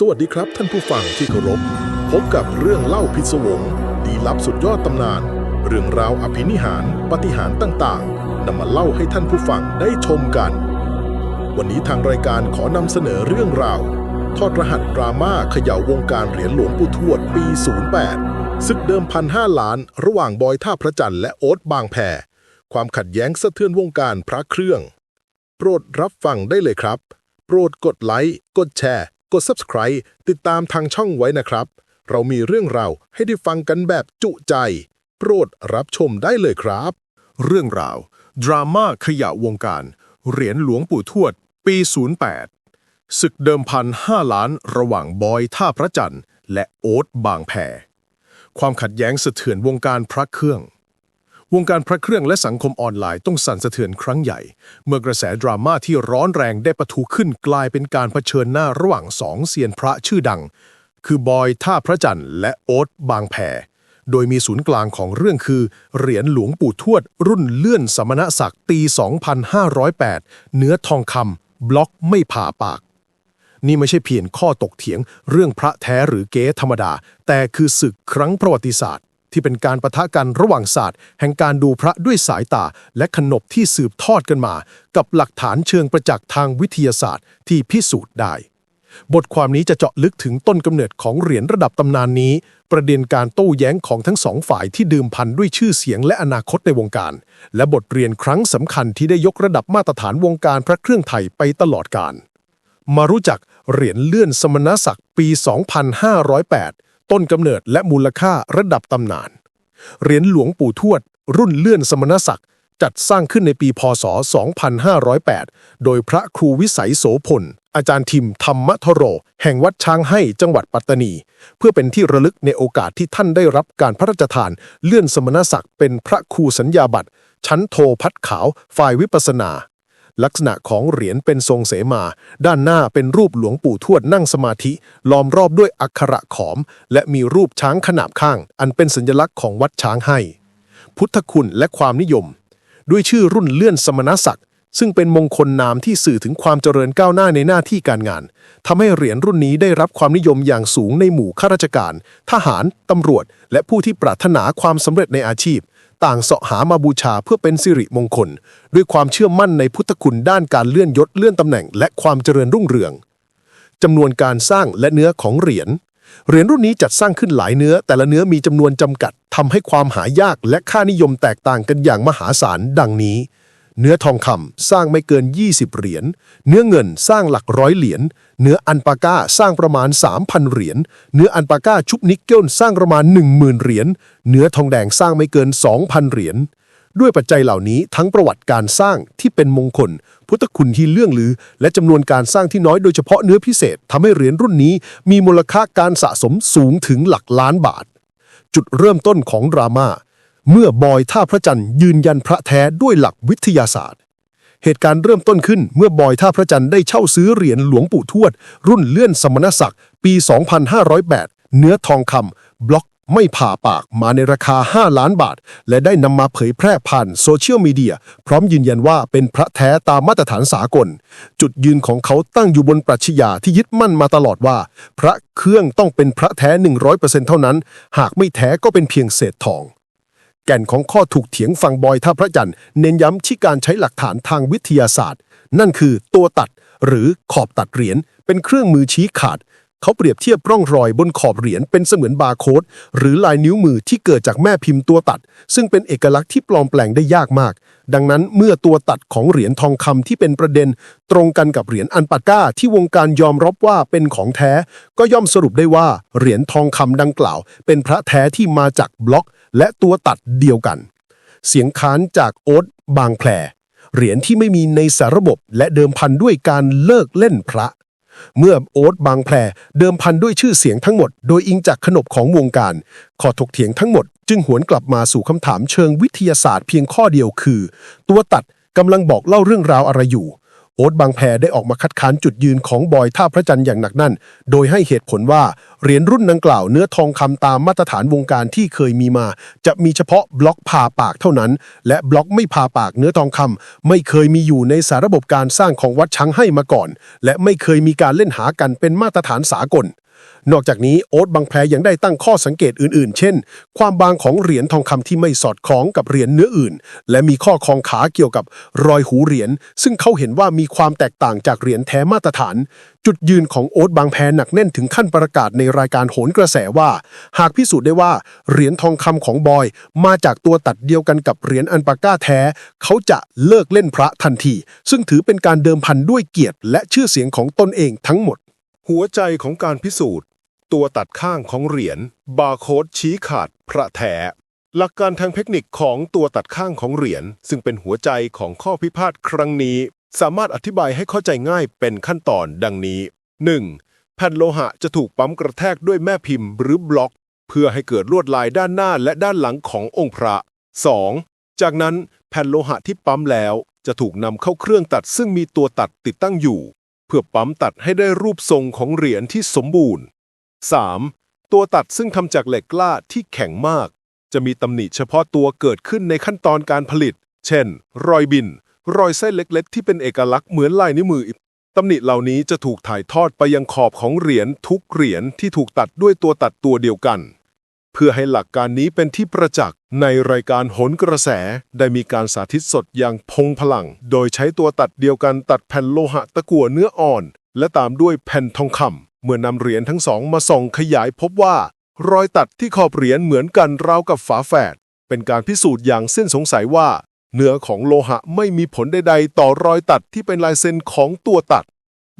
สวัสดีครับท่านผู้ฟังที่เคารพ พบกับเรื่องเล่าพิศวงดีลับสุดยอดตำนาน เรื่องราวอภินิหาร ปฏิหารต่างๆนำมาเล่าให้ท่านผู้ฟังได้ชมกัน วันนี้ทางรายการขอนำเสนอเรื่องราว ทอดรหัสดราม่าเขย่าวงการเหรียญหลวงปู่ทวดปี 08ศึกเดิมพันห้าล้าน ระหว่างบอยท่าพระจันทร์และโอ๊ตบางแพความขัดแย้งสะเทือนวงการพระเครื่อง โปรดรับฟังได้เลยครับ โปรดกดไลค์กดแชร์ กด Subscribe ติดตามทางช่องไว้นะครับ เรามีเรื่องราวให้ได้ฟังกันแบบจุใจ โปรดรับชมได้เลยครับ เรื่องราว ดราม่าขยะวงการ เหรียญหลวงปู่ทวด ปี 08 ศึกเดิมพัน5ล้านระหว่างบอยท่าพระจันทร์ และโอ๊ตบางแพความขัดแย้งสะเทือนวงการพระเครื่อง วงการพระเครื่องและสังคมออนไลน์ต้องสั่นสะเทือนครั้งใหญ่ เมื่อกระแสดราม่าที่ร้อนแรงได้ปะทุขึ้นกลายเป็นการเผชิญหน้าระหว่างสองเซียนพระชื่อดัง คือบอยท่าพระจันทร์และโอ๊ตบางแพโดยมีศูนย์กลางของเรื่องคือ เหรียญหลวงปู่ทวด รุ่นเลื่อนสมณศักดิ์ปี 2508 เนื้อทองคำบล็อกไม่ผ่าปาก นี่ไม่ใช่เพียงข้อตกเถียงเรื่องพระแท้หรือเก๊ธรรมดา แต่คือศึกครั้งประวัติศาสตร์ ที่เป็นการประทะกันระหว่างศาสตร์ แห่งการดูพระด้วยสายตา และขนบที่สืบทอดกันมา กับหลักฐานเชิงประจักษ์ทางวิทยาศาสตร์ที่พิสูจน์ได้ บทความนี้จะเจาะลึกถึงต้นกำเนิดของเหรียญระดับตำนานนี้ ประเด็นการโต้แย้งของทั้งสองฝ่ายที่ดื่มพันด้วยชื่อเสียงและอนาคตในวงการ และบทเรียนครั้งสำคัญที่ได้ยกระดับมาตรฐานวงการพระเครื่องไทยไปตลอดกาลมารู้จักเหรียญเลื่อนสมณศักดิ์ปี 2508 ต้นกำเนิดและมูลค่าระดับตำนาน เหรียญหลวงปู่ทวด รุ่นเลื่อนสมณศักดิ์จัดสร้างขึ้นในปีพศ 2508 โดยพระครูวิสัยโสพล อาจารย์ทิมธรรมทโร แห่งวัดช้างให้จังหวัดปัตตานี เพื่อเป็นที่ระลึกในโอกาสที่ท่านได้รับการพระราชทาน เลื่อนสมณศักดิ์เป็นพระครูสัญญาบัตรชั้นโทพัดขาวฝ่ายวิปัสสนา ลักษณะของเหรียญเป็นทรงเสมา ด้านหน้าเป็นรูปหลวงปู่ทวดนั่งสมาธิ ล้อมรอบด้วยอักขระขอม และมีรูปช้างขนาบข้าง อันเป็นสัญลักษณ์ของวัดช้างให้ พุทธคุณและความนิยม ด้วยชื่อรุ่นเลื่อนสมณศักดิ์ซึ่งเป็นมงคลนามที่สื่อถึงความเจริญก้าวหน้าในหน้าที่การงานทำให้เหรียญรุ่นนี้ได้รับความนิยมอย่างสูงในหมู่ข้าราชการ ทหารตำรวจ และผู้ที่ปรารถนาความสำเร็จในอาชีพ ต่างเสาะหามาบูชาเพื่อเป็นสิริมงคล ด้วยความเชื่อมั่นในพุทธคุณด้านการเลื่อนยศเลื่อนตำแหน่ง และความเจริญรุ่งเรืองจำนวนการสร้างและเนื้อของเหรียญเหรียญรุ่นนี้จัดสร้างขึ้นหลายเนื้อ แต่ละเนื้อมีจำนวนจำกัดทำให้ความหายากและค่านิยมแตกต่างกันอย่างมหาศาลดังนี้ เนื้อทองคำสร้างไม่เกิน 20 เหรียญ เนื้อเงินสร้างหลักร้อยเหรียญ เนื้ออันปาก้าสร้างประมาณ 3,000 เหรียญ เนื้ออันปาก้าชุบนิกเกิลสร้างประมาณ 10,000 เหรียญ เนื้อทองแดงสร้างไม่เกิน 2,000 เหรียญ ด้วยปัจจัยเหล่านี้ทั้งประวัติการสร้างที่เป็นมงคล พุทธคุณที่เลื่องลือ และจำนวนการสร้างที่น้อยโดยเฉพาะเนื้อพิเศษทำให้เหรียญรุ่นนี้ มีมูลค่าการสะสมสูงถึงหลักล้านบาท จุดเริ่มต้นของดราม่า เมื่อบอยท่าพระจันทร์ยืนยันพระแท้ด้วยหลักวิทยาศาสตร์ เหตุการณ์เริ่มต้นขึ้นเมื่อบอยท่าพระจันทร์ได้เช่าซื้อเหรียญหลวงปู่ทวด รุ่นเลื่อนสมณศักดิ์ปี 2508 เนื้อทองคำบล็อกไม่ผ่าปากมาในราคา 5 ล้านบาท และได้นำมาเผยแพร่ผ่านโซเชียลมีเดีย พร้อมยืนยันว่าเป็นพระแท้ตามมาตรฐานสากล จุดยืนของเขาตั้งอยู่บนปรัชญาที่ยึดมั่นมาตลอดว่า พระเครื่องต้องเป็นพระแท้ 100%เท่านั้น หากไม่แท้ก็เป็นเพียงเศษทอง แก่นของข้อถูกเถียงฝั่งบอยท่าพระจันทร์เน้นย้ำที่การใช้หลักฐานทางวิทยาศาสตร์ นั่นคือตัวตัดหรือขอบตัดเหรียญเป็นเครื่องมือชี้ขาด เขาเปรียบเทียบร่องรอยบนขอบเหรียญเป็นเสมือนบาร์โค้ดหรือลายนิ้วมือที่เกิดจากแม่พิมพ์ตัวตัด ซึ่งเป็นเอกลักษณ์ที่ปลอมแปลงได้ยากมาก ดังนั้นเมื่อตัวตัดของเหรียญทองคำที่เป็นประเด็น ตรงกันกับเหรียญอันปาก้าที่วงการยอมรับว่าเป็นของแท้ ก็ย่อมสรุปได้ว่าเหรียญทองคำดังกล่าว เป็นพระแท้ที่มาจากบล็อก และตัวตัดเดียวกัน เสียงค้านจากโอ๊ตบางแพรเหรียญที่ไม่มีในสาระบบและเดิมพันด้วยการเลิกเล่นพระ เมื่อโอ๊ตบางแพรเดิมพันด้วยชื่อเสียงทั้งหมด โดยอิงจากขนบของวงการ ขอถกเถียงทั้งหมด จึงหวนกลับมาสู่คำถามเชิงวิทยาศาสตร์เพียงข้อเดียวคือ ตัวตัดกำลังบอกเล่าเรื่องราวอะไรอยู่โอ๊ตบางแพได้ออกมาคัดค้านจุดยืนของบอยท่าพระจันทร์อย่างหนักแน่น โดยให้เหตุผลว่า เหรียญรุ่นดังกล่าวเนื้อทองคำตามมาตรฐานวงการที่เคยมีมา จะมีเฉพาะบล็อกผ่าปากเท่านั้น และบล็อกไม่ผ่าปากเนื้อทองคำไม่เคยมีอยู่ในสาระบบการสร้างของวัดช้างให้มาก่อน และไม่เคยมีการเล่นหากันเป็นมาตรฐานสากล นอกจากนี้โอ๊ตบางแพรยังได้ตั้งข้อสังเกตอื่นๆ เช่น ความบางของเหรียญทองคำที่ไม่สอดคล้องกับเหรียญเนื้ออื่น และมีข้อคองขาเกี่ยวกับรอยหูเหรียญซึ่งเขาเห็นว่ามีความแตกต่างจากเหรียญแท้มาตรฐาน จุดยืนของโอ๊ตบางแพรหนักแน่นถึงขั้นประกาศในรายการโหนกระแสว่า หากพิสูจน์ได้ว่าเหรียญทองคำของบอย มาจากตัวตัดเดียวกันกับเหรียญอันปาก้าแท้ เขาจะเลิกเล่นพระทันที ซึ่งถือเป็นการเดิมพันด้วยเกียรติและชื่อเสียงของตนเองทั้งหมด หัวใจของการพิสูจน์ ตัวตัดข้างของเหรียญบาร์โค้ดชี้ขาดพระแท้หลักการทางเทคนิคของตัวตัดข้างของเหรียญซึ่งเป็นหัวใจของข้อพิพาทครั้งนี้ สามารถอธิบายให้เข้าใจง่ายเป็นขั้นตอนดังนี้ 1. แผ่นโลหะจะถูกปั๊มกระแทกด้วยแม่พิมพ์หรือบล็อก เพื่อให้เกิดลวดลายด้านหน้าและด้านหลังขององค์พระ 2. จากนั้นแผ่นโลหะที่ปั๊มแล้วจะถูกนำเข้าเครื่องตัดซึ่งมีตัวตัดติดตั้งอยู่ เพื่อปั๊มตัดให้ได้รูปทรงของเหรียญที่สมบูรณ์ 3. ตัวตัดซึ่งทำจากเหล็กกล้าที่แข็งมาก จะมีตำหนิเฉพาะตัวเกิดขึ้นในขั้นตอนการผลิต เช่น รอยบิน รอยเส้นเล็กๆ ที่เป็นเอกลักษณ์เหมือนลายนิ้วมือตำหนิเหล่านี้จะถูกถ่ายทอดไปยังขอบของเหรียญทุกเหรียญที่ถูกตัดด้วยตัวตัดตัวเดียวกัน เพื่อให้หลักการนี้เป็นที่ประจักษ์ ในรายการโหนกระแสได้มีการสาธิตสดอย่างพงพลัง โดยใช้ตัวตัดเดียวกันตัดแผ่นโลหะตะกั่วเนื้ออ่อน และตามด้วยแผ่นทองคำเมื่อนำเหรียญทั้งสองมาส่องขยายพบว่า รอยตัดที่ขอบเหรียญเหมือนกันราวกับฝาแฝดเป็นการพิสูจน์อย่างเส้นสงสัยว่า เนื้อของโลหะไม่มีผลใดๆ ต่อรอยตัดที่เป็นลายเซ็นของตัวตัด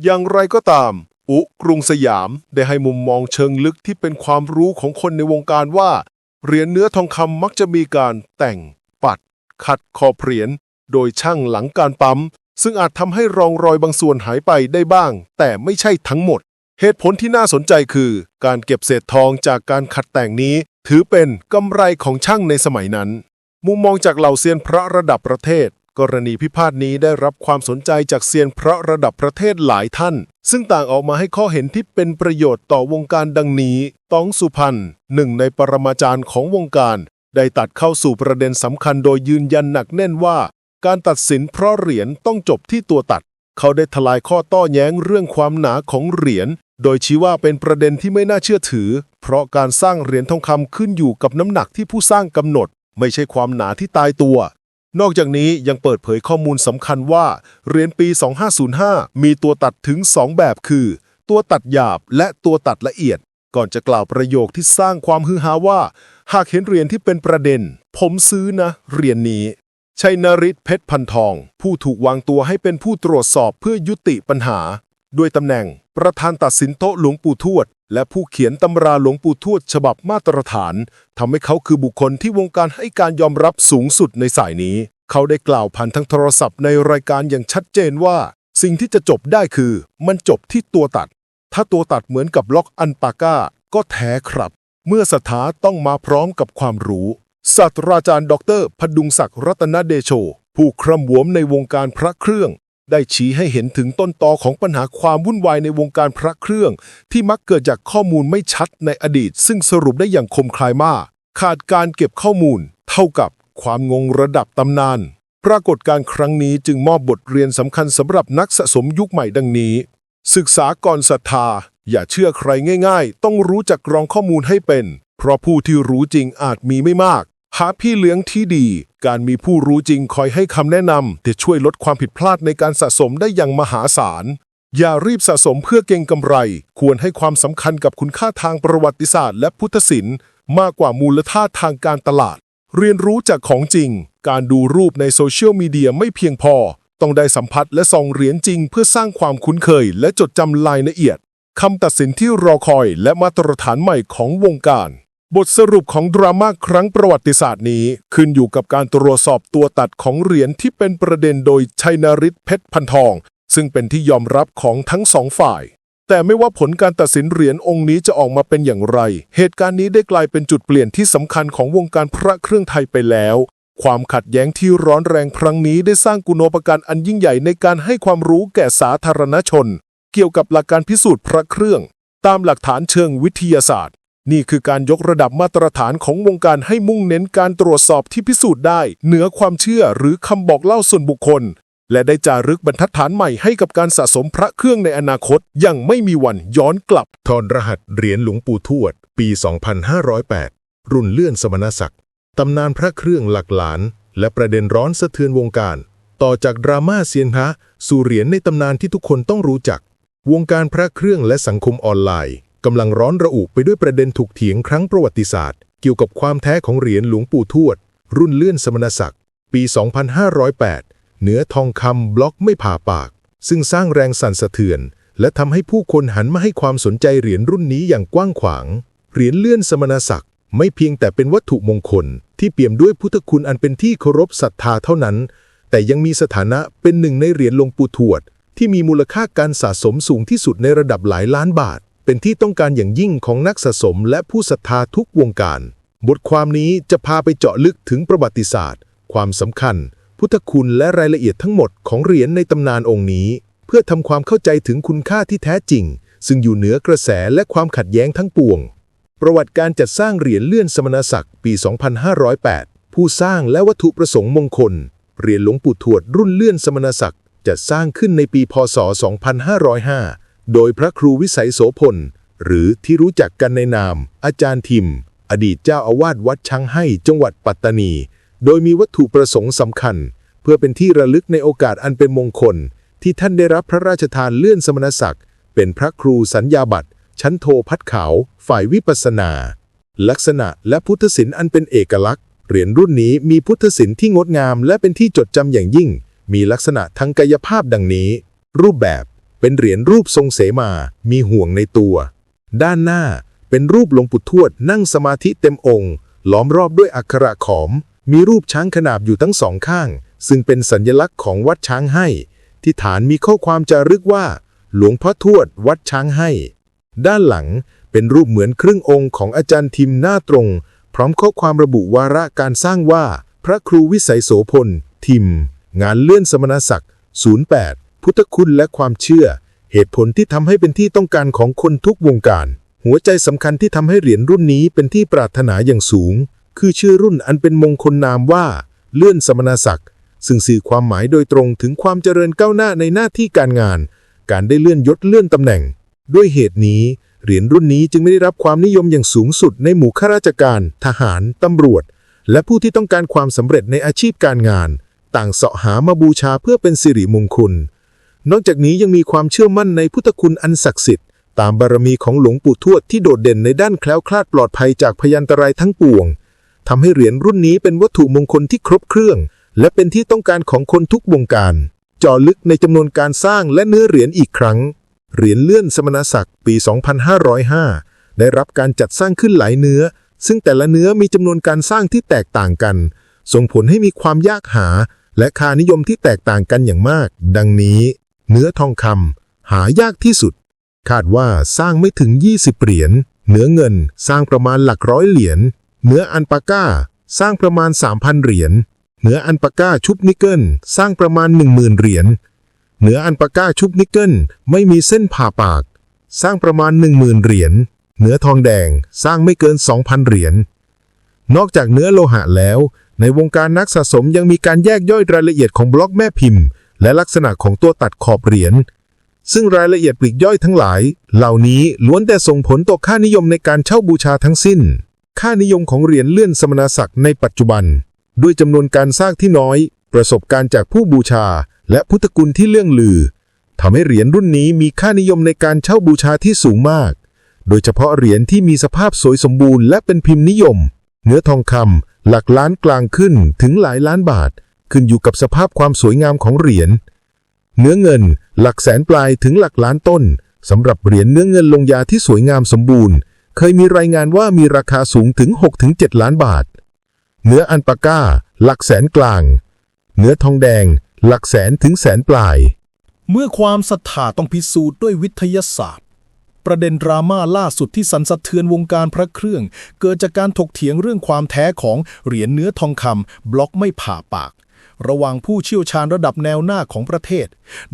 อย่างไรก็ตาม อุกรุงสยามได้ให้มุมมองเชิงลึกที่เป็นความรู้ของคนในวงการว่า เหรียญเนื้อทองคำมักจะมีการแต่ง ปัด ขัดขอบเหรียญโดยช่างหลังการปั๊ม ซึ่งอาจทำให้รองรอยบางส่วนหายไปได้บ้าง แต่ไม่ใช่ทั้งหมด เหตุผลที่น่าสนใจคือ การเก็บเศษทองจากการขัดแต่งนี้ ถือเป็นกำไรของช่างในสมัยนั้น มุมมองจากเหล่าเซียนพระระดับประเทศ กรณีพิพาทนี้ได้รับความสนใจจากเซียนพระระดับประเทศหลายท่าน ซึ่งต่างออกมาให้ข้อเห็นที่เป็นประโยชน์ต่อวงการดังนี้ต้องสุพรรณหนึ่งในปรมาจารย์ของวงการ ได้ตัดเข้าสู่ประเด็นสำคัญโดยยืนยันหนักแน่นว่า การตัดสินเพราะเหรียญต้องจบที่ตัวตัด เขาได้ทลายข้อต้อแย้งเรื่องความหนาของเหรียญโดยชี้ว่าเป็นประเด็นที่ไม่น่าเชื่อถือ เพราะการสร้างเหรียญทองคำขึ้นอยู่กับน้ำหนักที่ผู้สร้างกำหนด ไม่ใช่ความหนาที่ตายตัว นอกจากนี้ยังเปิดเผยข้อมูลสำคัญว่าเหรียญปี 2505 มีตัวตัดถึง 2 แบบคือ ตัวตัดหยาบและตัวตัดละเอียด ก่อนจะกล่าวประโยคที่สร้างความฮือฮาว่า หากเห็นเหรียญที่เป็นประเด็น ผมซื้อนะเหรียญนี้ ชัยนริศเพชรพันทอง ผู้ถูกวางตัวให้เป็นผู้ตรวจสอบเพื่อยุติปัญหา ด้วยตำแหน่ง ประธานตัดสินโต๊ะหลวงปู่ทวด และผู้เขียนตำราหลวงปู่ทวดฉบับมาตรฐานทำให้เขาคือบุคคลที่วงการให้การยอมรับสูงสุดในสายนี้ เขาได้กล่าวผ่านทางโทรศัพท์ในรายการอย่างชัดเจนว่า สิ่งที่จะจบได้คือ มันจบที่ตัวตัด ถ้าตัวตัดเหมือนกับล็อกอันปาก้า ก็แท้ครับ เมื่อศรัทธาต้องมาพร้อมกับความรู้ศาสตราจารย์ดอกเตอรพดุงศักดิ์รัตนเดโช ผู้คร่ำวมในวงการพระเครื่อง ได้ชี้ให้เห็นถึงต้นตอของปัญหาความวุ่นวายในวงการพระเครื่อง ที่มักเกิดจากข้อมูลไม่ชัดในอดีต ซึ่งสรุปได้อย่างคมคายมาก ขาดการเก็บข้อมูล เท่ากับความงงระดับตำนาน ปรากฏการครั้งนี้จึงมอบบทเรียนสำคัญสำหรับนักสะสมยุคใหม่ดังนี้ ศึกษาก่อนศรัทธา อย่าเชื่อใครง่าย ๆ ต้องรู้จักกรองข้อมูลให้เป็น เพราะผู้ที่รู้จริงอาจมีไม่มาก หาพี่เลี้ยงที่ดี การมีผู้รู้จริงคอยให้คำแนะนำจะช่วยลดความผิดพลาดในการสะสมได้อย่างมหาศาล อย่ารีบสะสมเพื่อเก็งกำไร ควรให้ความสำคัญกับคุณค่าทางประวัติศาสตร์ และพุทธศิลป์มากกว่ามูลค่าทางการตลาด เรียนรู้จากของจริง การดูรูปในโซเชียลมีเดียไม่เพียงพอ ต้องได้สัมผัสและส่องเหรียญจริง เพื่อสร้างความคุ้นเคย และจดจำรายละเอียดคำตัดสินที่รอคอยและมาตรฐานใหม่ของวงการ บทสรุปของดราม่าครั้งประวัติศาสตร์นี้ ขึ้นอยู่กับการตรวจสอบตัวตัดของเหรียญที่เป็นประเด็นโดยชัยนริศเพชรพันทอง ซึ่งเป็นที่ยอมรับของทั้งสองฝ่าย แต่ไม่ว่าผลการตัดสินเหรียญองค์นี้จะออกมาเป็นอย่างไร เหตุการณ์นี้ได้กลายเป็นจุดเปลี่ยนที่สำคัญของวงการพระเครื่องไทยไปแล้ว ความขัดแย้งที่ร้อนแรงครั้งนี้ได้สร้างกุณโปการอันยิ่งใหญ่ในการให้ความรู้แก่สาธารณชน เกี่ยวกับหลักการพิสูจน์พระเครื่อง ตามหลักฐานเชิงวิทยาศาสตร์ นี่คือการยกระดับมาตรฐานของวงการให้มุ่งเน้นการตรวจสอบที่พิสูจน์ได้ เหนือความเชื่อหรือคำบอกเล่าส่วนบุคคล และได้จารึกบรรทัดฐานใหม่ให้กับการสะสมพระเครื่องในอนาคตอย่างไม่มีวันย้อนกลับทอนรหัสเหรียญหลวงปู่ทวด ปี 2508 รุ่นเลื่อนสมณศักดิ์ตำนานพระเครื่องหลักหลาน และประเด็นร้อนสะเทือนวงการ ต่อจากดราม่าเซียนพระสู่เหรียญในตำนานที่ทุกคนต้องรู้จัก วงการพระเครื่องและสังคมออนไลน์ กำลังร้อนระอุไปด้วยประเด็นถูกเถียงครั้งประวัติศาสตร์ เกี่ยวกับความแท้ของเหรียญหลวงปู่ทวด รุ่นเลื่อนสมณศักดิ์ ปี 2508เนื้อทองคำบล็อกไม่ผ่าปาก ซึ่งสร้างแรงสั่นสะเทือน และทำให้ผู้คนหันมาให้ความสนใจเหรียญรุ่นนี้อย่างกว้างขวาง เหรียญเลื่อนสมณศักดิ์ไม่เพียงแต่เป็นวัตถุมงคล ที่เปี่ยมด้วยพุทธคุณอันเป็นที่เคารพศรัทธาเท่านั้น แต่ยังมีสถานะเป็นหนึ่งในเหรียญหลวงปู่ทวด ที่มีมูลค่าการสะสมสูงที่สุดในระดับหลายล้านบาท เป็นที่ต้องการอย่างยิ่งของนักสะสมและผู้ศรัทธาทุกวงการ บทความนี้จะพาไปเจาะลึกถึงประวัติศาสตร์ ความสำคัญ พุทธคุณและรายละเอียดทั้งหมดของเหรียญในตำนานองค์นี้ เพื่อทำความเข้าใจถึงคุณค่าที่แท้จริง ซึ่งอยู่เหนือกระแสและความขัดแย้งทั้งปวง ประวัติการจัดสร้างเหรียญเลื่อนสมณศักดิ์ปี 2508 ผู้สร้างและวัตถุประสงค์มงคลเหรียญหลวงปู่ทวดรุ่นเลื่อนสมณศักดิ์จัดสร้างขึ้นในปีพศ 2505 โดยพระครูวิสัยโสพล หรือที่รู้จักกันในนาม อาจารย์ทิม อดีตเจ้าอาวาสวัดช้างให้จังหวัดปัตตานี โดยมีวัตถุประสงค์สำคัญ เพื่อเป็นที่ระลึกในโอกาสอันเป็นมงคล ที่ท่านได้รับพระราชทานเลื่อนสมณศักดิ์ เป็นพระครูสัญญาบัตรชั้นโทพัดขาว ฝ่ายวิปัสนา ลักษณะและพุทธศิลป์อันเป็นเอกลักษณ์ เหรียญรุ่นนี้มีพุทธศิลป์ที่งดงามและเป็นที่จดจำอย่างยิ่ง มีลักษณะทางกายภาพดังนี้ รูปแบบ เป็นเหรียญรูปทรงเสมา มีห่วงในตัว ด้านหน้าเป็นรูปหลวงปู่ทวดนั่งสมาธิเต็มองค์ ล้อมรอบด้วยอักขระขอม มีรูปช้างขนาบอยู่ทั้งสองข้าง ซึ่งเป็นสัญลักษณ์ของวัดช้างให้ ที่ฐานมีข้อความจารึกว่า หลวงพ่อทวดวัดช้างให้ ด้านหลังเป็นรูปเหมือนครึ่งองค์ของอาจารย์ทิมหน้าตรง พร้อมข้อความระบุวาระการสร้างว่า พระครูวิสัยโสพล ทิม งานเลื่อนสมณศักดิ์08 พุทธคุณและความเชื่อ เหตุผลที่ทำให้เป็นที่ต้องการของคนทุกวงการ หัวใจสำคัญที่ทำให้เหรียญรุ่นนี้เป็นที่ปรารถนาอย่างสูง คือชื่อรุ่นอันเป็นมงคลนามว่า เลื่อนสมณศักดิ์ซึ่งสื่อความหมายโดยตรงถึงความเจริญก้าวหน้าในหน้าที่การงาน การได้เลื่อนยศเลื่อนตำแหน่ง ด้วยเหตุนี้ เหรียญรุ่นนี้จึงไม่ได้รับความนิยมอย่างสูงสุดในหมู่ข้าราชการ ทหาร ตำรวจ และผู้ที่ต้องการความสำเร็จในอาชีพการงาน ต่างเสาะหามาบูชาเพื่อเป็นสิริมงคล นอกจากนี้ยังมีความเชื่อมั่นในพุทธคุณอันศักดิ์สิทธิ์ตามบารมีของหลวงปู่ทวดที่โดดเด่นในด้านแคล้วคลาดปลอดภัยจากพยันตรายทั้งปวงทำให้เหรียญรุ่นนี้เป็นวัตถุมงคลที่ครบเครื่อง และเป็นที่ต้องการของคนทุกวงการจาะลึกในจำนวนการสร้างและเนื้อเหรียญอีกครั้ง เหรียญเลื่อนสมณศักดิ์ปี 2505 ได้รับการจัดสร้างขึ้นหลายเนื้อ ซึ่งแต่ละเนื้อมีจำนวนการสร้างที่แตกต่างกัน ส่งผลให้มีความยากหา และค่านิยมที่แตกต่างกันอย่างมาก ดังนี้ เนื้อทองคำหายากที่สุด คาดว่าสร้างไม่ถึง 20 เหรียญ เนื้อเงินสร้างประมาณหลักร้อยเหรียญ เนื้ออันปาก้า สร้างประมาณ 3,000 เหรียญ เนื้ออันปาก้าชุบนิกเกิลสร้างประมาณ 10,000 เหรียญ เนื้ออันปาก้าชุบนิกเกิลไม่มีเส้นผ่าปาก สร้างประมาณ 10,000 เหรียญ เนื้อทองแดงสร้างไม่เกิน 2,000 เหรียญ นอกจากเนื้อโลหะแล้วในวงการนักสะสมยังมีการแยกย่อยรายละเอียดของบล็อกแม่พิมพ์ และลักษณะของตัวตัดขอบเหรียญ ซึ่งรายละเอียดปลีกย่อยทั้งหลาย เหล่านี้ล้วนแต่ส่งผลต่อค่านิยมในการเช่าบูชาทั้งสิ้น ค่านิยมของเหรียญเลื่อนสมณศักดิ์ในปัจจุบัน ด้วยจำนวนการสร้างที่น้อย ประสบการณ์จากผู้บูชา และพุทธคุณที่เลื่องลือทำให้เหรียญรุ่นนี้มีค่านิยมในการเช่าบูชาที่สูงมาก โดยเฉพาะเหรียญที่มีสภาพสวยสมบูรณ์และเป็นพิมพ์นิยม เนื้อทองคำหลักล้านกลางขึ้นถึงหลายล้านบาท ขึ้นอยู่กับสภาพความสวยงามของเหรียญ เนื้อเงินหลักแสนปลายถึงหลักล้านต้นสำหรับเหรียญเนื้อเงินลงยาที่สวยงามสมบูรณ์ เคยมีรายงานว่ามีราคาสูงถึง 6-7 ล้านบาท เนื้ออันปาก้า หลักแสนกลาง เนื้อทองแดง หลักแสนถึงแสนปลาย เมื่อความศรัทธาต้องพิสูจน์ด้วยวิทยาศาสตร์ ประเด็นดราม่าล่าสุดที่สันสะเทือนวงการพระเครื่อง เกิดจากการถกเถียงเรื่องความแท้ของเหรียญเนื้อทองคำบล็อกไม่ผ่าปาก ระหว่างผู้เชี่ยวชาญระดับแนวหน้าของประเทศ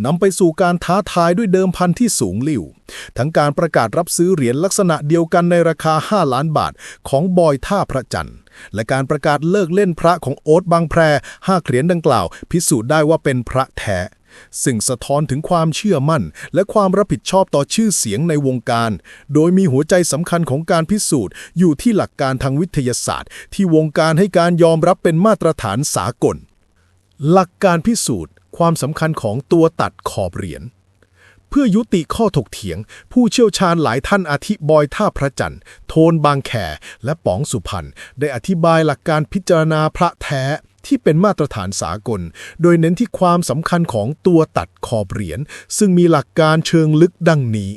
นำไปสู่การท้าทายด้วยเดิมพันที่สูงลิ่ว ทั้งการประกาศรับซื้อเหรียญลักษณะเดียวกันในราคา 5 ล้านบาทของบอยท่าพระจันทร์ และการประกาศเลิกเล่นพระของโอ๊ตบางแพรห้าเหรียญดังกล่าว พิสูจน์ได้ว่าเป็นพระแท้ซึ่งสะท้อนถึงความเชื่อมั่น และความรับผิดชอบต่อชื่อเสียงในวงการ โดยมีหัวใจสำคัญของการพิสูจน์อยู่ที่หลักการทางวิทยาศาสตร์ ที่วงการให้การยอมรับเป็นมาตรฐานสากล หลักการพิสูจน์ความสำคัญของตัวตัดขอบเหรียญเพื่อยุติข้อถกเถียง ผู้เชี่ยวชาญหลายท่านอาทิบอยท่าพระจันทร์ โทนบางแคและป๋องสุพรรณได้อธิบายหลักการพิจารณาพระแท้ที่เป็นมาตรฐานสากล โดยเน้นที่ความสำคัญของตัวตัดขอบเหรียญซึ่งมีหลักการเชิงลึกดังนี้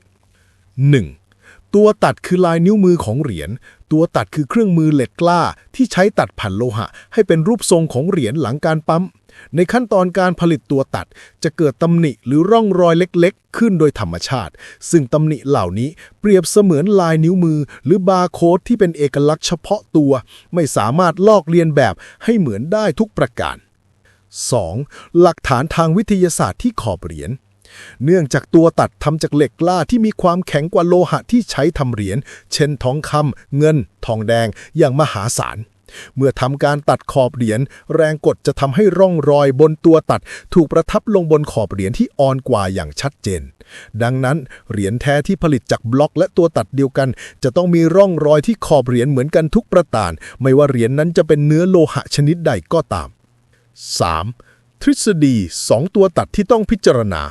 1. ตัวตัดคือลายนิ้วมือของเหรียญ ตัวตัดคือเครื่องมือเหล็กกล้า ที่ใช้ตัดแผ่นโลหะ ให้เป็นรูปทรงของเหรียญหลังการปั๊ม ในขั้นตอนการผลิตตัวตัดจะเกิดตำหนิหรือร่องรอยเล็กๆ ขึ้นโดยธรรมชาติ ซึ่งตำหนิเหล่านี้เปรียบเสมือนลายนิ้วมือ หรือบาร์โค้ดที่เป็นเอกลักษณ์เฉพาะตัว ไม่สามารถลอกเลียนแบบให้เหมือนได้ทุกประการ 2. หลักฐานทางวิทยาศาสตร์ที่ขอบเหรียญ เนื่องจากตัวตัดทำจากเหล็กกล้าที่มีความแข็งกว่าโลหะที่ใช้ทำเหรียญ เช่นทองคำเงิน ทองแดง อย่างมหาศาล เมื่อทำการตัดขอบเหรียญ แรงกดจะทำให้ร่องรอยบนตัวตัด ถูกประทับลงบนขอบเหรียญที่อ่อนกว่าอย่างชัดเจน ดังนั้นเหรียญแท้ที่ผลิตจากบล็อกและตัวตัดเดียวกัน จะต้องมีร่องรอยที่ขอบเหรียญเหมือนกันทุกประการไม่ว่าเหรียญนั้นจะเป็นเนื้อโลหะชนิดใดก็ตาม 3. ทฤษฎี 2 ตัวตัดที่ต้องพิจารณา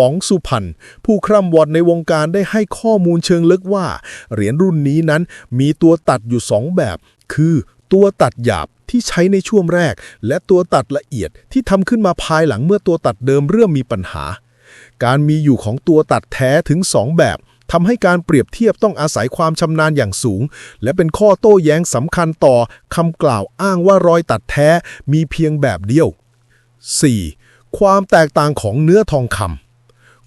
ป๋องสุพรรณผู้คร่ำวอดในวงการได้ให้ข้อมูลเชิงลึกว่า เหรียญรุ่นนี้นั้นมีตัวตัดอยู่สองแบบ คือตัวตัดหยาบที่ใช้ในช่วงแรก และตัวตัดละเอียดที่ทำขึ้นมาภายหลังเมื่อตัวตัดเดิมเริ่มมีปัญหา การมีอยู่ของตัวตัดแท้ถึงสองแบบทำให้การเปรียบเทียบต้องอาศัยความชำนาญอย่างสูง และเป็นข้อโต้แย้งสำคัญต่อคำกล่าวอ้างว่ารอยตัดแท้มีเพียงแบบเดียว 4. ความแตกต่างของเนื้อทองคำ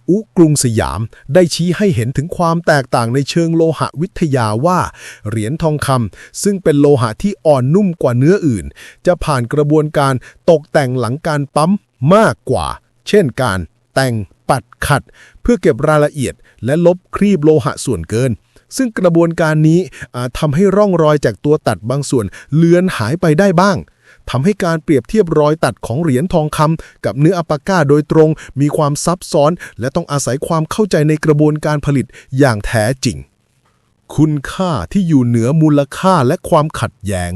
อุกรุงสยาม ได้ชี้ให้เห็นถึงความแตกต่างในเชิงโลหะวิทยาว่า เหรียญทองคำซึ่งเป็นโลหะที่อ่อนนุ่มกว่าเนื้ออื่น จะผ่านกระบวนการตกแต่งหลังการปั๊มมากกว่า เช่นการแต่งปัดขัด เพื่อเก็บรายละเอียด และลบครีบโลหะส่วนเกิน ซึ่งกระบวนการนี้อาจทำให้ร่องรอยจากตัวตัดบางส่วนเลือนหายไปได้บ้าง ทำให้การเปรียบเทียบรอยตัดของเหรียญทองคำกับเนื้ออัปาก้าโดยตรง มีความซับซ้อน และต้องอาศัยความเข้าใจในกระบวนการผลิตอย่างแท้จริง คุณค่าที่อยู่เหนือมูลค่าและความขัดแย้ง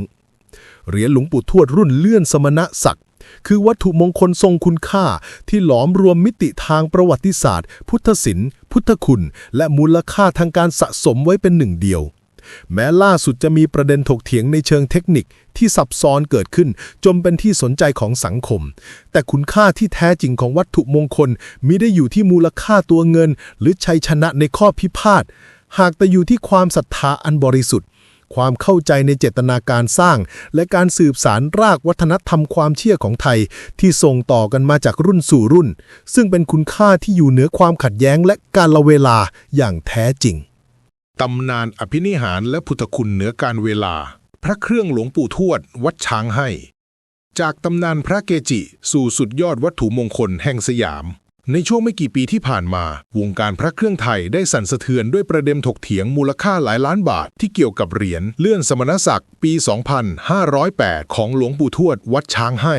เหรียญหลวงปู่ทวดรุ่นเลื่อนสมณศักดิ์คือวัตถุมงคลทรงคุณค่าที่หลอมรวมมิติทางประวัติศาสตร์ พุทธศิลป์ พุทธคุณ และมูลค่าทางการสะสมไว้เป็นหนึ่งเดียว แม้ล่าสุดจะมีประเด็นถกเถียงในเชิงเทคนิคที่ซับซ้อนเกิดขึ้น จนเป็นที่สนใจของสังคม แต่คุณค่าที่แท้จริงของวัตถุมงคลมิได้อยู่ที่มูลค่าตัวเงิน หรือชัยชนะในข้อพิพาทหากแต่อยู่ที่ความศรัทธาอันบริสุทธิ์ ความเข้าใจในเจตนาการสร้าง และการสืบสารรากวัฒนธรรมความเชื่อของไทย ที่ส่งต่อกันมาจากรุ่นสู่รุ่น ซึ่งเป็นคุณค่าที่อยู่เหนือความขัดแย้งและการละเวลาอย่างแท้จริง ตำนานอภินิหารและพุทธคุณเหนือการเวลา พระเครื่องหลวงปู่ทวด วัดช้างให้ จากตำนานพระเกจิสู่สุดยอดวัตถุมงคลแห่งสยาม ในช่วงไม่กี่ปีที่ผ่านมา วงการพระเครื่องไทยได้สั่นสะเทือนด้วยประเด็นถกเถียงมูลค่าหลายล้านบาทที่เกี่ยวกับเหรียญเลื่อนสมณศักดิ์ปี 2508 ของหลวงปู่ทวด วัดช้างให้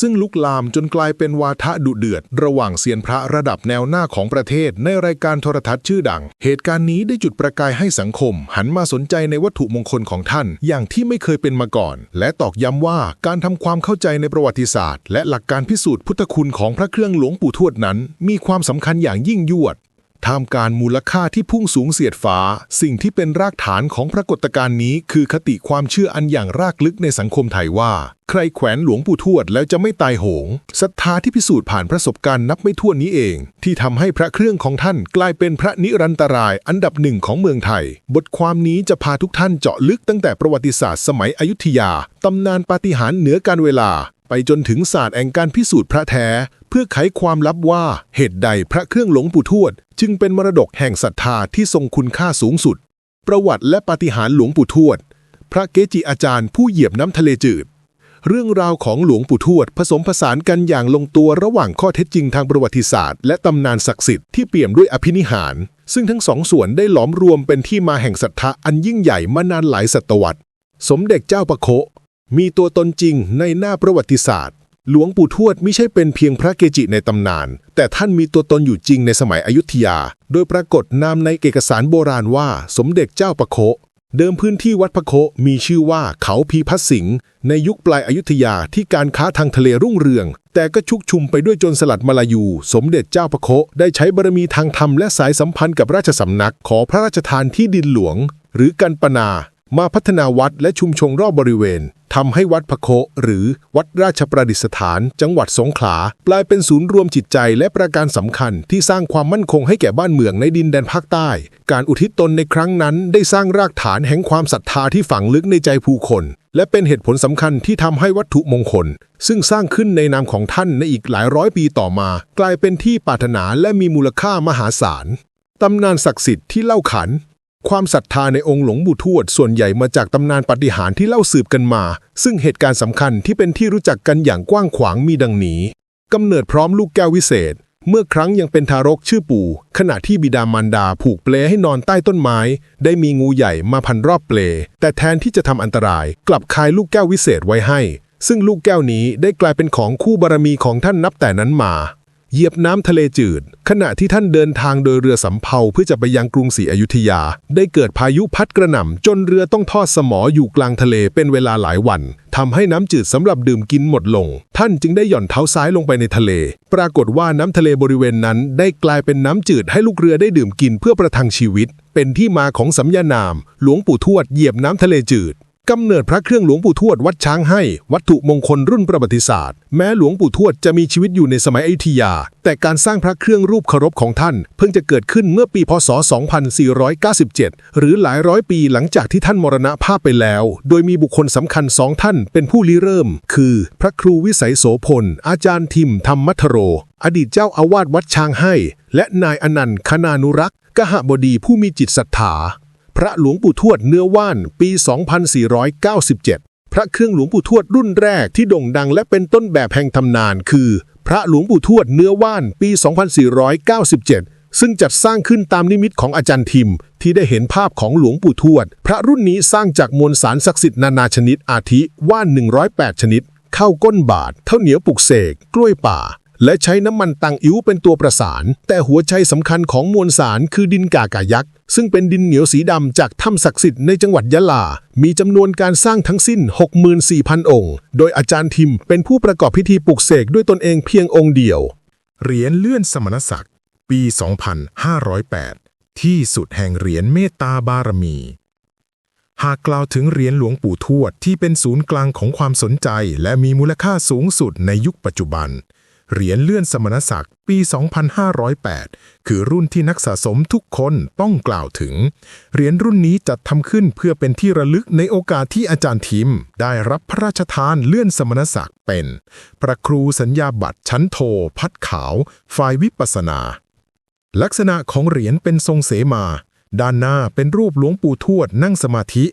ซึ่งลุกลามจนกลายเป็นวาทะดุเดือด ระหว่างเซียนพระระดับแนวหน้าของประเทศ ในรายการโทรทัศน์ชื่อดัง เหตุการณ์นี้ได้จุดประกายให้สังคม หันมาสนใจในวัตถุมงคลของท่าน อย่างที่ไม่เคยเป็นมาก่อน และตอกย้ำว่าการทำความเข้าใจในประวัติศาสตร์ และหลักการพิสูจน์พุทธคุณของพระเครื่องหลวงปู่ทวดนั้น มีความสำคัญอย่างยิ่งยวดท่ามกลารมูลค่าที่พุ่งสูงเสียดฟ้า สิ่งที่เป็นรากฐานของปรากฏการณ์นี้ คือคติความเชื่ออันอย่างรากลึกในสังคมไทยว่า ใครแขวนหลวงปู่ทวดแล้วจะไม่ตายโหงศรัทธาที่พิสูจน์ผ่านประสบการณ์นับไม่ถ้วนนี้เอง ที่ทำให้พระเครื่องของท่านกลายเป็นพระนิรันตรายอันดับหนึ่งของเมืองไทย บทความนี้จะพาทุกท่านเจาะลึกตั้งแต่ประวัติศาสตร์สมัยอยุธยา ตำนานปาฏิหาริย์เหนือการเวลา ไปจนถึงศาสตร์แห่งการพิสูจน์พระแท้ เพื่อไขความลับว่าเหตุใดพระเครื่องหลวงปู่ทวด จึงเป็นมรดกแห่งศรัทธาที่ทรงคุณค่าสูงสุด ประวัติและปาฏิหาริย์หลวงปู่ทวด พระเกจิอาจารย์ผู้เหยียบน้ำทะเลจืด เรื่องราวของหลวงปู่ทวด ผสมผสานกันอย่างลงตัวระหว่างข้อเท็จจริงทางประวัติศาสตร์ และตำนานศักดิ์สิทธิ์ที่เปี่ยมด้วยอภินิหาร ซึ่งทั้งสองส่วนได้หลอมรวมเป็นที่มาแห่งศรัทธาอันยิ่งใหญ่มานานหลายศตวรรษ สมเด็จเจ้าประโคมีตัวตนจริงในหน้าประวัติศาสตร์ หลวงปู่ทวดไม่ใช่เป็นเพียงพระเกจิในตำนาน แต่ท่านมีตัวตนอยู่จริงในสมัยอยุธยา โดยปรากฏนามในเอกสารโบราณว่า สมเด็จเจ้าประโค เดิมพื้นที่วัดพระโคมีชื่อว่าเขาพีพัสสิงห์ในยุคปลายอายุทยาที่การค้าทางทะเลรุ่งเรือง แต่ก็ชุกชุมไปด้วยจนสลัดมาลายู สมเด็จเจ้าพระโคได้ใช้บารมีทางธรรมและสายสัมพันธ์กับราชสำนัก ขอพระราชทานที่ดินหลวง หรือกันปนา มาพัฒนาวัดและชุมชนรอบบริเวณทำให้วัดพระโคหรือวัดราชประดิษฐาน จังหวัดสงขลากลายเป็นศูนย์รวมจิตใจและประการสำคัญที่สร้างความมั่นคงให้แก่บ้านเมืองในดินแดนภาคใต้ การอุทิศตนในครั้งนั้นได้สร้างรากฐานแห่งความศรัทธาที่ฝังลึกในใจผู้คน และเป็นเหตุผลสำคัญที่ทำให้วัตถุมงคล ซึ่งสร้างขึ้นในนามของท่านในอีกหลายร้อยปีต่อมา กลายเป็นที่ปรารถนาและมีมูลค่ามหาศาลตำนานศักดิ์สิทธิ์ที่เล่าขาน ความศรัทธาในองค์หลวงปู่ทวดส่วนใหญ่มาจากตำนานปาฏิหาริย์ที่เล่าสืบกันมา ซึ่งเหตุการณ์สำคัญที่เป็นที่รู้จักกันอย่างกว้างขวางมีดังนี้กำเนิดพร้อมลูกแก้ววิเศษ เมื่อครั้งยังเป็นทารกชื่อปู่ ขณะที่บิดามารดาผูกเปลให้นอนใต้ต้นไม้ ได้มีงูใหญ่มาพันรอบเปล แต่แทนที่จะทำอันตราย กลับคายลูกแก้ววิเศษไว้ให้ ซึ่งลูกแก้วนี้ได้กลายเป็นของคู่บารมีของท่านนับแต่นั้นมา เหยียบน้ำทะเลจืด ขณะที่ท่านเดินทางโดยเรือสำเภาเพื่อจะไปยังกรุงศรีอยุธยา ได้เกิดพายุพัดกระหน่ำ จนเรือต้องทอดสมออยู่กลางทะเลเป็นเวลาหลายวันทำให้น้ำจืดสำหรับดื่มกินหมดลง ท่านจึงได้หย่อนเท้าซ้ายลงไปในทะเล ปรากฏว่าน้ำทะเลบริเวณนั้นได้กลายเป็นน้ำจืดให้ลูกเรือได้ดื่มกินเพื่อประทังชีวิต เป็นที่มาของสัญญานาม หลวงปู่ทวดเหยียบน้ำทะเลจืด กำเนิดพระเครื่องหลวงปู่ทวดวัดช้างให้ วัตถุมงคลรุ่นประวัติศาสตร์ แม้หลวงปู่ทวดจะมีชีวิตอยู่ในสมัยอยุธยา แต่การสร้างพระเครื่องรูปเคารพของท่าน เพิ่งจะเกิดขึ้นเมื่อปีพศ 2497 หรือหลายร้อยปีหลังจากที่ท่านมรณภาพไปแล้ว โดยมีบุคคลสำคัญสองท่านเป็นผู้ริเริ่ม คือ พระครูวิสัยโสพล อาจารย์ทิมธรรมัทโร อดีตเจ้าอาวาสวัดช้างให้ และนายอนันต์คณานุรักษ์กหบดีผู้มีจิตศรัทธา พระหลวงปู่ทวดเนื้อว่าน ปี 2497 พระเครื่องหลวงปู่ทวดรุ่นแรกที่โด่งดังและเป็นต้นแบบแห่งตำนานคือ พระหลวงปู่ทวดเนื้อว่าน ปี 2497 ซึ่งจัดสร้างขึ้นตามนิมิตของอาจารย์ทิม ที่ได้เห็นภาพของหลวงปู่ทวด พระรุ่นนี้สร้างจากมวลสารศักดิ์สิทธิ์นานาชนิดอาทิว่าน 108 ชนิดข้าวก้นบาทเท่าเหนียวปลุกเสก กล้วยป่า และใช้น้ำมันตังอิ๋วเป็นตัวประสาน แต่หัวใจสำคัญของมวลสารคือดินกากายักษ์ ซึ่งเป็นดินเหนียวสีดำจากถ้ำศักดิ์สิทธิ์ในจังหวัดยะลา มีจำนวนการสร้างทั้งสิ้น 64,000 องค์ โดยอาจารย์ทิมเป็นผู้ประกอบพิธีปลุกเสกด้วยตนเองเพียงองค์เดียว เหรียญเลื่อนสมณศักดิ์ ปี 2508 ที่สุดแห่งเหรียญเมตตาบารมี หากกล่าวถึงเหรียญหลวงปู่ทวดที่เป็นศูนย์กลางของความสนใจ และมีมูลค่าสูงสุดในยุคปัจจุบัน เหรียญเลื่อนสมณศักดิ์ปี 2508 คือรุ่นที่นักสะสมทุกคนต้องกล่าวถึง เหรียญรุ่นนี้จัดทำขึ้นเพื่อเป็นที่ระลึกในโอกาสที่อาจารย์ทิม ได้รับพระราชทานเลื่อนสมณศักดิ์เป็น พระครูสัญญาบัตรชั้นโท พัดขาว ฝ่ายวิปัสนา ลักษณะของเหรียญเป็นทรงเสมา ด้านหน้าเป็นรูปหลวงปู่ทวดนั่งสมาธิ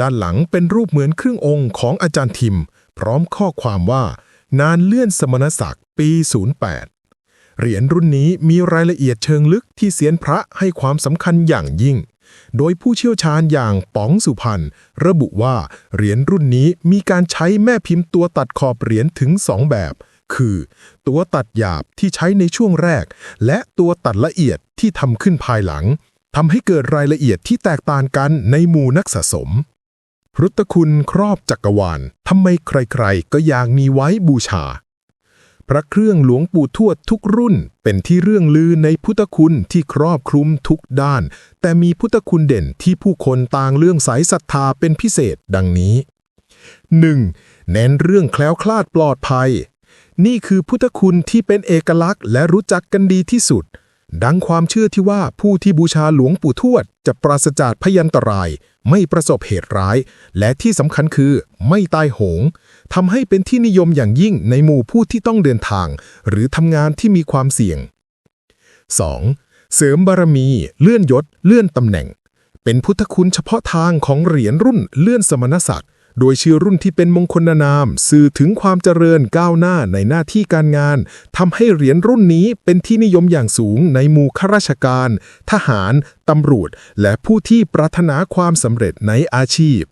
ด้านหลังเป็นรูปเหมือนครึ่งองค์ของอาจารย์ทิม พร้อมข้อความว่านานเลื่อนสมณศักดิ์ ปี 08 เหรียญรุ่นนี้มีรายละเอียดเชิงลึกที่เสียนพระให้ความสำคัญอย่างยิ่ง โดยผู้เชี่ยวชาญอย่างป๋องสุพรรณระบุว่าเหรียญรุ่นนี้มีการใช้แม่พิมพ์ตัวตัดขอบเหรียญถึงสองแบบ คือ ตัวตัดหยาบที่ใช้ในช่วงแรก และตัวตัดละเอียดที่ทำขึ้นภายหลังทำให้เกิดรายละเอียดที่แตกต่างกันในหมู่นักสะสมพุทธคุณครอบจักรวาลทำไมใครๆ ก็อยากมีไว้บูชา พระเครื่องหลวงปู่ทวดทุกรุ่น เป็นที่เรื่องลือในพุทธคุณที่ครอบคลุมทุกด้าน แต่มีพุทธคุณเด่นที่ผู้คนต่างเรื่องสายศรัทธาเป็นพิเศษดังนี้ 1. เน้นเรื่องแคล้วคลาดปลอดภัย นี่คือพุทธคุณที่เป็นเอกลักษณ์และรู้จักกันดีที่สุด ดังความเชื่อที่ว่าผู้ที่บูชาหลวงปู่ทวด จะปราศจากพยันตราย ไม่ประสบเหตุร้าย และที่สำคัญคือไม่ตายโหง ทำให้เป็นที่นิยมอย่างยิ่งในหมู่ผู้ที่ต้องเดินทาง หรือทำงานที่มีความเสี่ยง 2. เสริมบารมี เลื่อนยศ เลื่อนตำแหน่ง เป็นพุทธคุณเฉพาะทางของเหรียญรุ่นเลื่อนสมณศักดิ์โดยชื่อรุ่นที่เป็นมงคลนาม สื่อถึงความเจริญก้าวหน้าในหน้าที่การงานทำให้เหรียญรุ่นนี้เป็นที่นิยมอย่างสูงในหมู่ข้าราชการ ทหารตำรวจ และผู้ที่ปรารถนาความสำเร็จในอาชีพ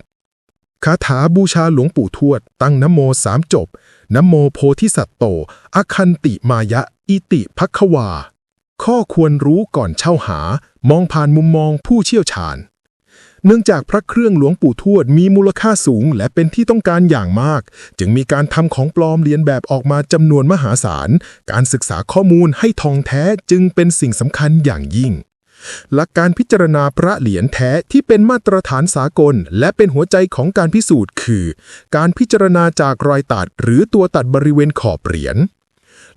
คาถาบูชาหลวงปู่ทวด ตั้งนโมสามจบนโมโพธิสัตโต อคันติมายะ อิติภัควา ข้อควรรู้ก่อนเช่าหา มองผ่านมุมมองผู้เชี่ยวชาญ เนื่องจากพระเครื่องหลวงปู่ทวดมีมูลค่าสูงและเป็นที่ต้องการอย่างมาก จึงมีการทำของปลอมเลียนแบบออกมาจำนวนมหาศาล การศึกษาข้อมูลให้ทองแท้จึงเป็นสิ่งสำคัญอย่างยิ่ง หลักการพิจารณาพระเหรียญแท้ที่เป็นมาตรฐานสากล และเป็นหัวใจของการพิสูจน์คือ การพิจารณาจากรอยตัดหรือตัวตัดบริเวณขอบเหรียญ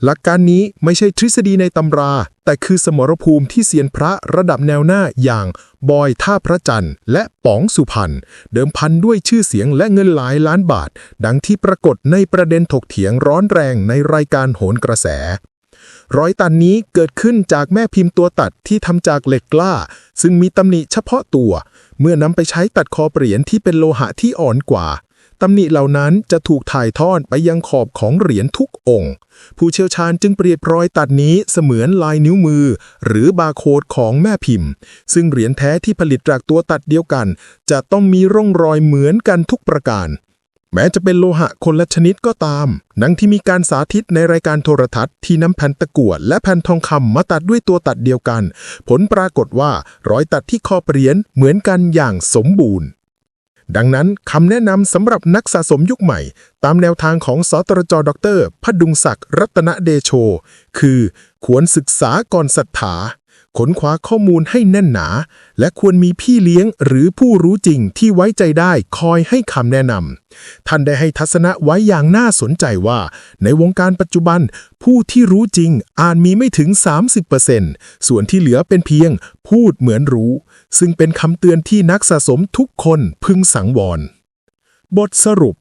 หลักการนี้ไม่ใช่ทฤษฎีในตำรา แต่คือสมรภูมิที่เซียนพระระดับแนวหน้าอย่าง บอยท่าพระจันทร์ และป๋องสุพรรณเดิมพันด้วยชื่อเสียงและเงินหลายล้านบาท ดังที่ปรากฏในประเด็นถกเถียงร้อนแรงในรายการโหนกระแส รอยตันนี้เกิดขึ้นจากแม่พิมพ์ตัวตัดที่ทำจากเหล็กกล้า ซึ่งมีตำหนิเฉพาะตัว เมื่อนำไปใช้ตัดคอเหรียญที่เป็นโลหะที่อ่อนกว่าตำหนิเหล่านั้นจะถูกถ่ายทอดไปยังขอบของเหรียญทุกองค์ ผู้เชี่ยวชาญจึงเปรียบรอยตัดนี้เสมือนลายนิ้วมือ หรือบาร์โค้ดของแม่พิมพ์ ซึ่งเหรียญแท้ที่ผลิตจากตัวตัดเดียวกัน จะต้องมีร่องรอยเหมือนกันทุกประการ แม้จะเป็นโลหะคนละชนิดก็ตามดังที่มีการสาธิตในรายการโทรทัศน์ที่นำแผ่นตะกั่วและแผ่นทองคำมาตัดด้วยตัวตัดเดียวกัน ผลปรากฏว่ารอยตัดที่คอเหรียญเหมือนกันอย่างสมบูรณ์ ดังนั้นคำแนะนำสำหรับนักสะสมยุคใหม่ ตามแนวทางของสตรจดรพดุงศักดิ์รัตนเดโช คือ ควรศึกษาก่อนศรัทธา ขนคว้าข้อมูลให้แน่นหนา และควรมีพี่เลี้ยงหรือผู้รู้จริงที่ไว้ใจได้คอยให้คำแนะนำท่านได้ให้ทัศนะไว้อย่างน่าสนใจว่า ในวงการปัจจุบัน ผู้ที่รู้จริงอาจมีไม่ถึง 30%ส่วนที่เหลือเป็นเพียง พูดเหมือนรู้ ซึ่งเป็นคำเตือนที่นักสะสมทุกคนพึงสังวร บทสรุป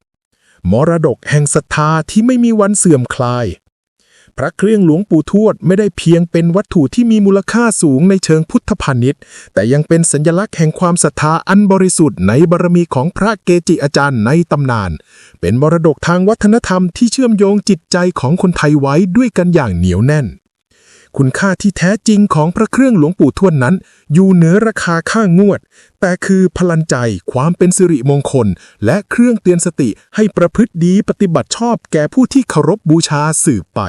มรดกแห่งศรัทธาที่ไม่มีวันเสื่อมคลาย พระเครื่องหลวงปู่ทวดไม่ได้เพียงเป็นวัตถุที่มีมูลค่าสูงในเชิงพุทธพาณิชย์ แต่ยังเป็นสัญลักษณ์แห่งความศรัทธาอันบริสุทธิ์ในบารมีของพระเกจิอาจารย์ในตำนาน เป็นมรดกทางวัฒนธรรมที่เชื่อมโยงจิตใจของคนไทยไว้ด้วยกันอย่างเหนียวแน่น คุณค่าที่แท้จริงของพระเครื่องหลวงปู่ทวดนั้น อยู่เหนือราคาค่างวด แต่คือพลันใจ ความเป็นสิริมงคล และเครื่องเตือนสติให้ประพฤติดีปฏิบัติชอบแก่ผู้ที่เคารพบูชาสืบไป